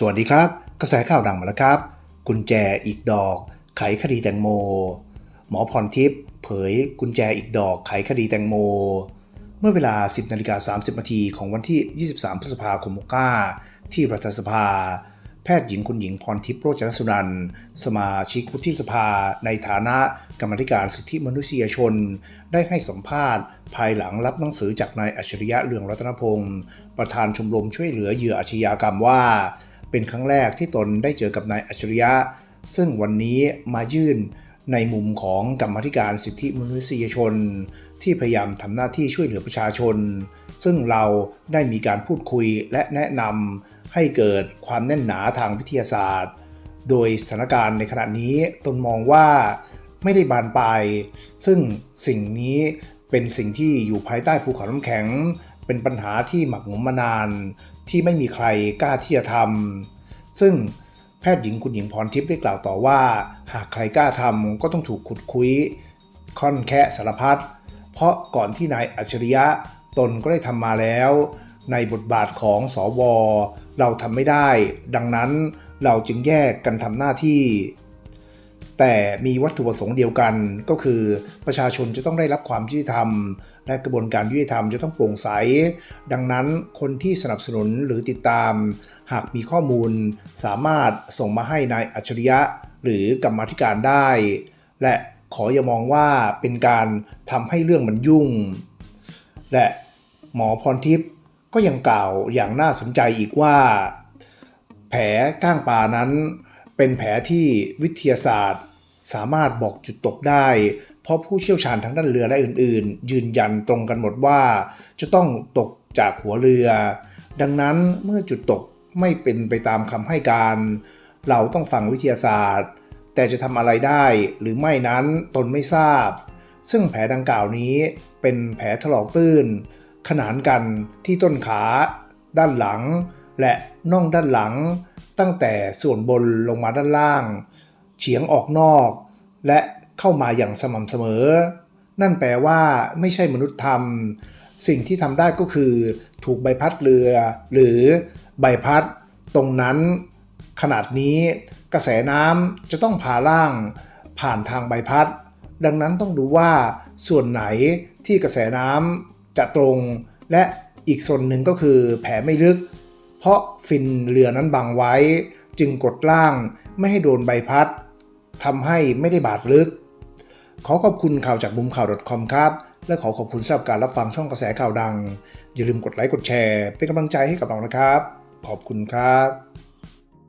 สวัสดีครับ กระแสข่าวดังมาแล้วครับ กุญแจอีกดอก ไขคดีแตงโม หมอพรทิพย์เผยกุญแจอีกดอกไขคดีแตงโม เมื่อเวลา 10นาฬิกา30นาทีของวันที่ 23 พฤษภาคม65ที่รัฐสภา แพทย์หญิงคุณหญิงพรทิพย์โรจนสุนันสมาชิกวุฒิสภา ในฐานะกรรมธิการสิทธิมนุษยชน ได้ให้สัมภาษณ์ ภายหลังรับหนังสือจากนายอัจฉริยะเรืองรัตนพงศ์ประธานชมรมช่วยเหลือเหยื่ออาชญากรรมว่า เป็นครั้งแรกที่ตนได้เจอกับนายอัจฉริยะ ซึ่งวันนี้มายื่นในมุมของกรรมธิการสิทธิมนุษยชน ที่พยายามทำหน้าที่ช่วยเหลือประชาชน ซึ่งเราได้มีการพูดคุยและแนะนำให้เกิดความแน่นหนาทางวิทยาศาสตร์ โดยสถานการณ์ในขณะนี้ตนมองว่าไม่ได้บานปลายซึ่งสิ่งนี้เป็นสิ่งที่อยู่ภายใต้ภูเขาน้ำแข็ง เป็นปัญหาที่หมักหมมมานาน ที่ไม่มีใครกล้าที่จะทำซึ่งแพทย์หญิงคุณหญิงพรทิพย์ได้กล่าวต่อว่า หากใครกล้าทำก็ต้องถูกขุดคุยค่อนแคะสารพัดเพราะก่อนที่นายอัจฉริยะตนก็ได้ทำมาแล้ว ในบทบาทของสวเราทำไม่ได้ ดังนั้นเราจึงแยกกันทำหน้าที่ แต่มีวัตถุประสงค์เดียวกันก็คือประชาชนจะต้องได้รับความยุติธรรม และกระบวนการยุติธรรมจะต้องโปร่งใส ดังนั้นคนที่สนับสนุนหรือติดตาม หากมีข้อมูล สามารถส่งมาให้นายอัจฉริยะ หรือกรรมธิการได้ และขออย่ามองว่าเป็นการทำให้เรื่องมันยุ่ง และหมอพรทิพย์ก็ยังกล่าวอย่างน่าสนใจอีกว่า แผลก้างปลานั้น เป็นแผลที่วิทยาศาสตร์ สามารถบอกจุดตกได้ เพราะผู้เชี่ยวชาญทางด้านเรือและอื่นๆ ยืนยันตรงกันหมดว่า จะต้องตกจากหัวเรือ ดังนั้นเมื่อจุดตกไม่เป็นไปตามคำให้การ เราต้องฟังวิทยาศาสตร์ แต่จะทำอะไรได้หรือไม่นั้นตนไม่ทราบ ซึ่งแผลดังกล่าวนี้เป็นแผลถลอกตื้น ขนานกันที่ต้นขา ด้านหลัง และน่องด้านหลัง ตั้งแต่ส่วนบนลงมาด้านล่าง เฉียงออกนอก และเข้ามาอย่างสม่ำเสมอ นั่นแปลว่าไม่ใช่มนุษย์ทำสิ่งที่ทำได้ก็คือ ถูกใบพัดเรือ หรือใบพัด ตรงนั้น ขนาดนี้กระแสน้ำจะต้องผ่าล่างผ่านทางใบพัด ดังนั้นต้องดูว่าส่วนไหนที่กระแสน้ำจะตรง และอีกส่วนหนึ่งก็คือแผลไม่ลึก เพราะฟินเรือนั้นบังไว้ จึงกดล่างไม่ให้โดนใบพัดทำให้ไม่ได้บาดลึก ขอขอบคุณข่าวจากมุมข่าว .com ครับ และขอขอบคุณสำหรับการรับฟังช่องกระแสข่าวดัง อย่าลืมกดไลค์กดแชร์ เป็นกำลังใจให้กับเรานะครับ ขอบคุณครับ